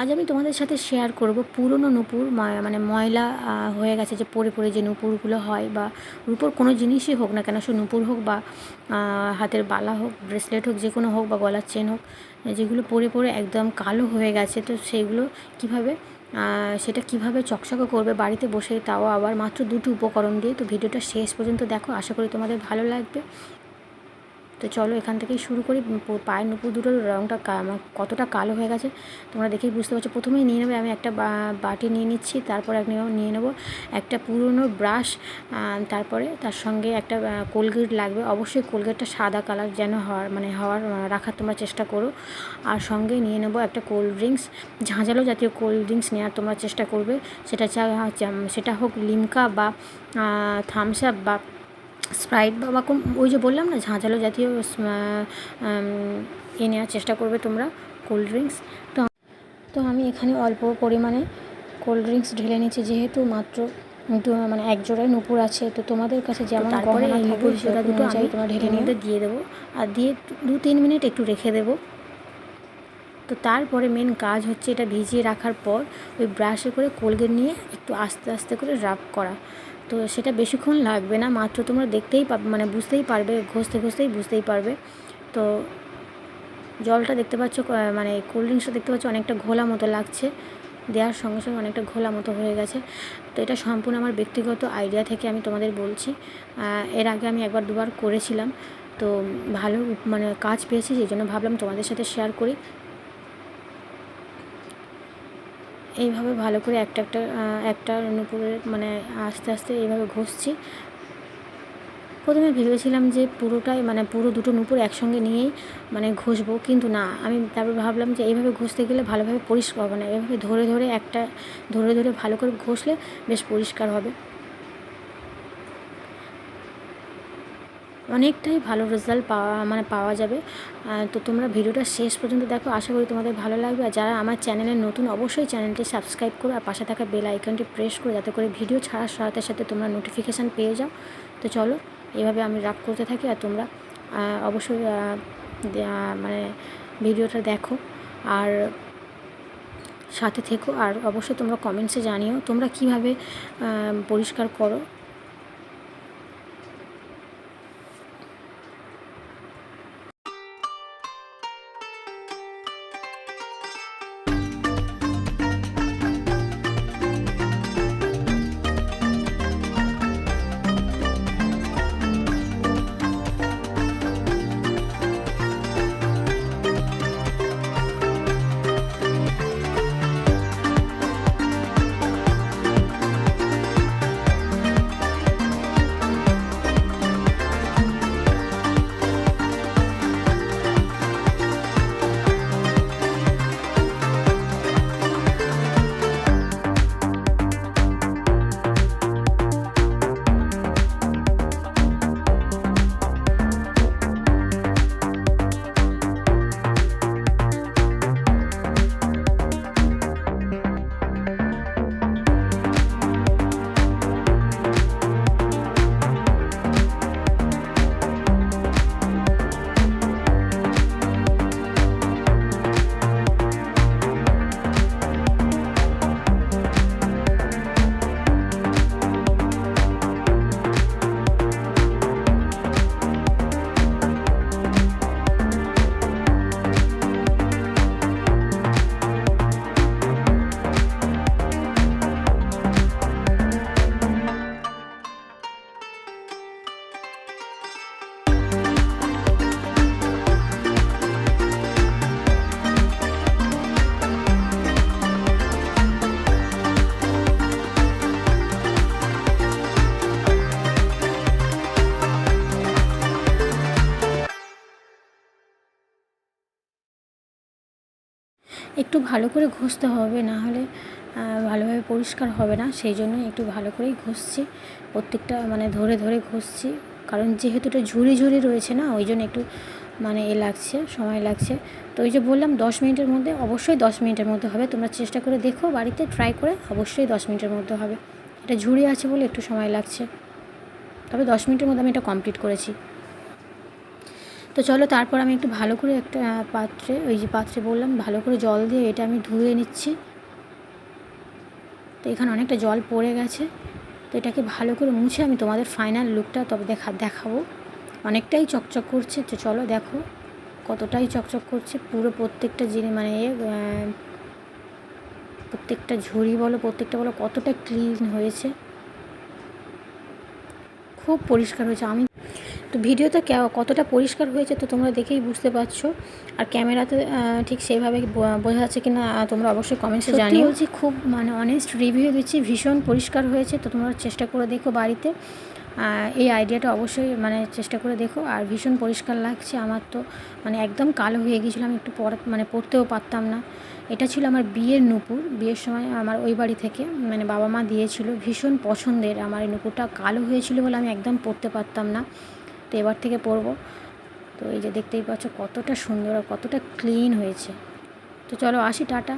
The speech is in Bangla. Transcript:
আজ আমি তোমাদের সাথে শেয়ার করব পুরনো নূপুর মানে ময়লা হয়ে গেছে যে পরে পরে যে নূপুরগুলো হয় বা রূপোর কোনো জিনিসই হোক না কেন, সে নূপুর হোক বা হাতের বালা হোক ব্রেসলেট হোক যে কোনো হোক বা গলার চেন হোক, যেগুলো পরে পরে একদম কালো হয়ে গেছে, তো সেইগুলো কীভাবে সেটা কীভাবে চকচকে করবে বাড়িতে বসে, তাও আবার মাত্র দুটো উপকরণ দিয়ে। তো ভিডিওটা শেষ পর্যন্ত দেখো, আশা করি তোমাদের ভালো লাগবে। তো চলো এখান থেকেই শুরু করি। পায়ের নুপুর দুটোর রঙটা কতটা কালো হয়ে গেছে, তোমরা দেখেই বুঝতে পারছ। প্রথমেই নিয়ে নেবে, আমি একটা বাটি নিয়ে নিচ্ছি, তারপর এক নিয়ে- নেব একটা পুরনো ব্রাশ তারপরে তার সঙ্গে একটা কোলগেট লাগবে। অবশ্যই কোলগেটটা সাদা কালার যেন হওয়ার মানে হওয়ার রাখার তোমরা চেষ্টা করো। আর সঙ্গে নিয়ে নেব একটা কোল্ড ড্রিঙ্কস, ঝাঁঝালো জাতীয় কোল্ড ড্রিঙ্কস নেওয়ার তোমরা চেষ্টা করবে। সেটা সেটা হোক লিমকা বা থামস আপ বা স্প্রাইট বা বা কোন- ওই যে বললাম না ঝাঁঝালো জাতীয় এ নেওয়ার চেষ্টা করবে তোমরা কোল্ড ড্রিঙ্কস তো তো আমি এখানে অল্প পরিমাণে কোল্ড ড্রিঙ্কস ঢেলে নিচ্ছি যেহেতু মাত্র মানে এক জোড়ায় নুপুর আছে তো তোমাদের কাছে যেমন তারপরে এই নুপুর সেটা জোড়া দুটো আমি তোমার ঢেলে নিয়ে দিয়ে দেবো আর দিয়ে দু তিন মিনিট একটু রেখে দেবো। তো তারপরে মেন কাজ হচ্ছে এটা ভিজিয়ে রাখার পর ওই ব্রাশে করে কোলগেট নিয়ে একটু আস্তে আস্তে করে রাব করা। তো সেটা বেশিক্ষণ লাগবে না, মাত্র তোমরা দেখতেই পাবে মানে বুঝতেই পারবে, ঘষতে ঘষতেই বুঝতেই পারবে। তো জলটা দেখতে পাচ্ছ মানে কোল্ড ড্রিঙ্কসটা দেখতে পাচ্ছ অনেকটা ঘোলা মতো লাগছে। দেওয়ার সঙ্গে সঙ্গে অনেকটা ঘোলা মতো হয়ে গেছে। তো এটা সম্পূর্ণ আমার ব্যক্তিগত আইডিয়া থেকে আমি তোমাদের বলছি। এর আগে আমি একবার দুবার করেছিলাম। তো ভালো মানে কাজ পেয়েছি, সেই জন্য ভাবলাম তোমাদের সাথে শেয়ার করি। এইভাবে ভালো করে একটা একটা একটা নুপুরের মানে আস্তে আস্তে এইভাবে ঘষছি। প্রথমে ভেবেছিলাম যে পুরোটাই মানে পুরো দুটো নুপুর একসঙ্গে নিয়েই মানে ঘষবো, কিন্তু না। আমি তারপর ভাবলাম যে এইভাবে ঘষতে গেলে ভালোভাবে পরিষ্কার হবে না। এভাবে ধরে ধরে একটা, ধরে ধরে ভালো করে ঘষলে বেশ পরিষ্কার হবে। অনেকটাই ভালো রেজাল্ট পাওয়া মানে পাওয়া যাবে। তো তোমরা ভিডিওটা শেষ পর্যন্ত দেখো। আশা করি তোমাদের ভালো লাগবে। আর যারা আমার চ্যানেলে নতুন, অবশ্যই চ্যানেলটি সাবস্ক্রাইব করো। আর পাশে থাকা বেল আইকনটি প্রেস করো যাতে করে ভিডিও ছাড়ার সাথে সাথে তোমরা নোটিফিকেশান পেয়ে যাও। তো চলো, এভাবে আমি রাগ করতে থাকি। আর তোমরা অবশ্যই মানে ভিডিওটা দেখো। আর সাথে থেকো। আর অবশ্যই তোমরা কমেন্টসে জানিও তোমরা কীভাবে পরিষ্কার করো। একটু ভালো করে ঘষতে হবে, না হলে ভালোভাবে পরিষ্কার হবে না। সেই জন্য একটু ভালো করেই ঘষছি। প্রত্যেকটা মানে ধরে ধরে ঘষছি। কারণ যেহেতু এটা ঝুড়ি ঝুড়ি রয়েছে না, ওই জন্য একটু মানে এ লাগছে, সময় লাগছে। তো ওই যে বললাম, দশ মিনিটের মধ্যে, অবশ্যই দশ মিনিটের মধ্যে হবে। তোমরা চেষ্টা করে দেখো, বাড়িতে ট্রাই করে অবশ্যই দশ মিনিটের মধ্যে হবে। এটা ঝুড়ি আছে বলে একটু সময় লাগছে। তবে দশ মিনিটের মধ্যে আমি এটা কমপ্লিট করেছি। তো চলো তারপর আমি একটু ভালো করে একটা পাত্রে, ওই যে পাত্রে বললাম, ভালো করে জল দিয়ে এটা আমি ধুয়ে নিচ্ছি। তো এখানে অনেকটা জল পড়ে গেছে। তো এটাকে ভালো করে মুছে আমি তোমাদের ফাইনাল লুকটা তবে দেখা, দেখাবো। অনেকটাই চকচক করছে, তো চলো দেখো কতটাই চকচক করছে। পুরো প্রত্যেকটা জিনিস মানে প্রত্যেকটা ঝুড়ি বলো, প্রত্যেকটা বলো, কতটা ক্লিন হয়েছে। খুব পরিষ্কার হয়েছে। আমি তো ভিডিওতে কে- কতটা পরিষ্কার হয়েছে তো তোমরা দেখেই বুঝতে পারছ। আর ক্যামেরাতে ঠিক সেইভাবে ব- বোঝা যাচ্ছে কি না তোমরা অবশ্যই কমেন্টসে জানিও। বলছি খুব মানে অনেস্ট রিভিউ দিচ্ছি ভীষণ পরিষ্কার হয়েছে তো তোমরা চেষ্টা করে দেখো বাড়িতে। এই আইডিয়াটা অবশ্যই মানে চেষ্টা করে দেখো আর ভীষণ পরিষ্কার লাগছে আমার তো। মানে একদম কালো হয়ে গিয়েছিলাম একটু পড়া মানে পড়তেও পারতাম না। এটা ছিল আমার বিয়ের নুপুর বিয়ের সময় আমার ওই বাড়ি থেকে মানে বাবা মা দিয়েছিল। ভীষণ পছন্দের আমার এই নুপুরটা কালো হয়েছিল বলে আমি একদম পড়তে পারতাম না। তো এবার থেকে পরবো। তো এই যে দেখতেই পাচ্ছ কতটা সুন্দর আর কতটা ক্লিন হয়েছে। তো চলো আসি টাটা।